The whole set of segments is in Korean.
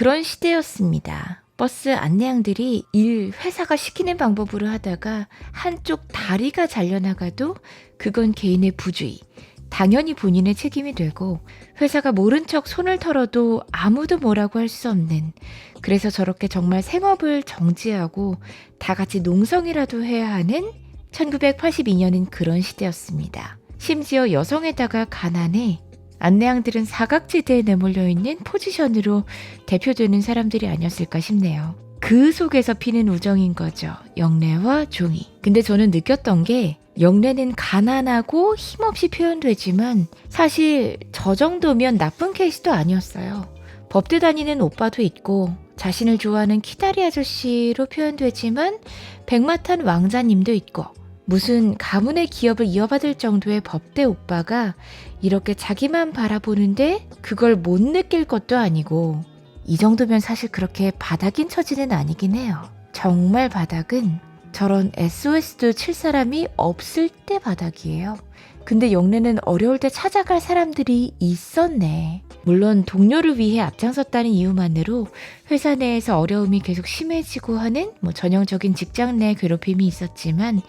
그런 시대였습니다. 버스 안내양들이 일 회사가 시키는 방법으로 하다가 한쪽 다리가 잘려나가도 그건 개인의 부주의. 당연히 본인의 책임이 되고 회사가 모른 척 손을 털어도 아무도 뭐라고 할 수 없는 그래서 저렇게 정말 생업을 정지하고 다 같이 농성이라도 해야 하는 1982년은 그런 시대였습니다. 심지어 여성에다가 가난해 안내양들은 사각지대에 내몰려 있는 포지션으로 대표되는 사람들이 아니었을까 싶네요. 그 속에서 피는 우정인 거죠. 영래와 종이. 근데 저는 느꼈던 게 영래는 가난하고 힘없이 표현되지만 사실 저 정도면 나쁜 케이스도 아니었어요. 법대 다니는 오빠도 있고 자신을 좋아하는 키다리 아저씨로 표현되지만 백마탄 왕자님도 있고 무슨 가문의 기업을 이어받을 정도의 법대 오빠가 이렇게 자기만 바라보는데 그걸 못 느낄 것도 아니고 이 정도면 사실 그렇게 바닥인 처지는 아니긴 해요. 정말 바닥은 저런 SOS도 칠 사람이 없을 때 바닥이에요. 근데 영래는 어려울 때 찾아갈 사람들이 있었네. 물론 동료를 위해 앞장섰다는 이유만으로 회사 내에서 어려움이 계속 심해지고 하는 뭐 전형적인 직장 내 괴롭힘이 있었지만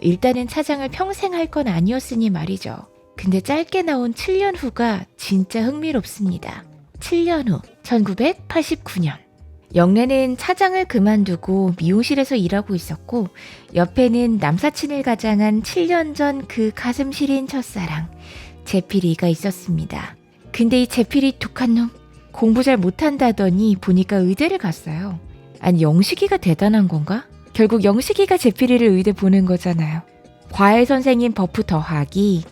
일단은 차장을 평생 할 건 아니었으니 말이죠. 근데 짧게 나온 7년 후가 진짜 흥미롭습니다. 7년 후, 1989년. 영래는 차장을 그만두고 미용실에서 일하고 있었고, 옆에는 남사친을 가장한 7년 전 그 가슴 시린 첫사랑, 제필이가 있었습니다. 근데 이 제필이 독한 놈, 공부 잘 못한다더니 보니까 의대를 갔어요. 아니, 영식이가 대단한 건가? 결국 영식이가 제필이를 의대 보낸 거잖아요. 과외 선생님 버프 더하기,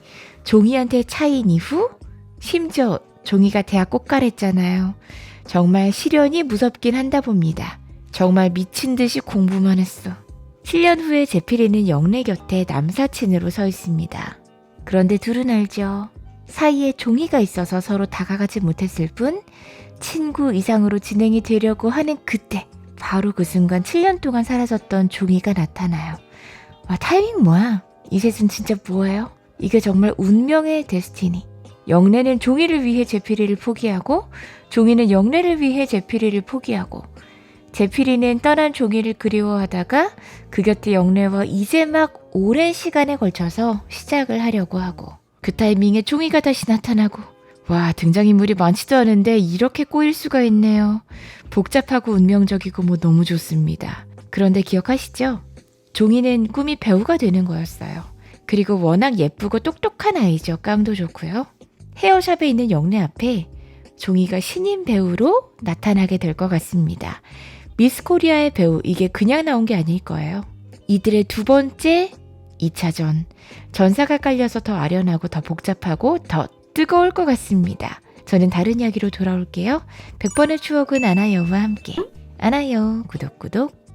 종이한테 차인 이후, 심지어 종이가 대학 꽃가랬잖아요. 정말 시련이 무섭긴 한다 봅니다. 정말 미친 듯이 공부만 했어. 7년 후에 제필이는 영래 곁에 남사친으로 서 있습니다. 그런데 둘은 알죠. 사이에 종이가 있어서 서로 다가가지 못했을 뿐 친구 이상으로 진행이 되려고 하는 그때 바로 그 순간 7년 동안 사라졌던 종이가 나타나요. 와 타이밍 뭐야? 이 셋은 진짜 뭐예요? 이게 정말 운명의 데스티니. 영래는 종이를 위해 제필이를 포기하고 종이는 영래를 위해 제필이를 포기하고 제필이는 떠난 종이를 그리워하다가 그 곁에 영래와 이제 막 오랜 시간에 걸쳐서 시작을 하려고 하고 그 타이밍에 종이가 다시 나타나고 와 등장인물이 많지도 않은데 이렇게 꼬일 수가 있네요. 복잡하고 운명적이고 뭐 너무 좋습니다. 그런데 기억하시죠? 종이는 꿈이 배우가 되는 거였어요. 그리고 워낙 예쁘고 똑똑한 아이죠. 깡도 좋고요. 헤어샵에 있는 영래 앞에 종이가 신인 배우로 나타나게 될 것 같습니다. 미스 코리아의 배우, 이게 그냥 나온 게 아닐 거예요. 이들의 두 번째 2차전. 전사가 깔려서 더 아련하고 더 복잡하고 더 뜨거울 것 같습니다. 저는 다른 이야기로 돌아올게요. 100번의 추억은 아나여와 함께. 아나여, 구독, 구독.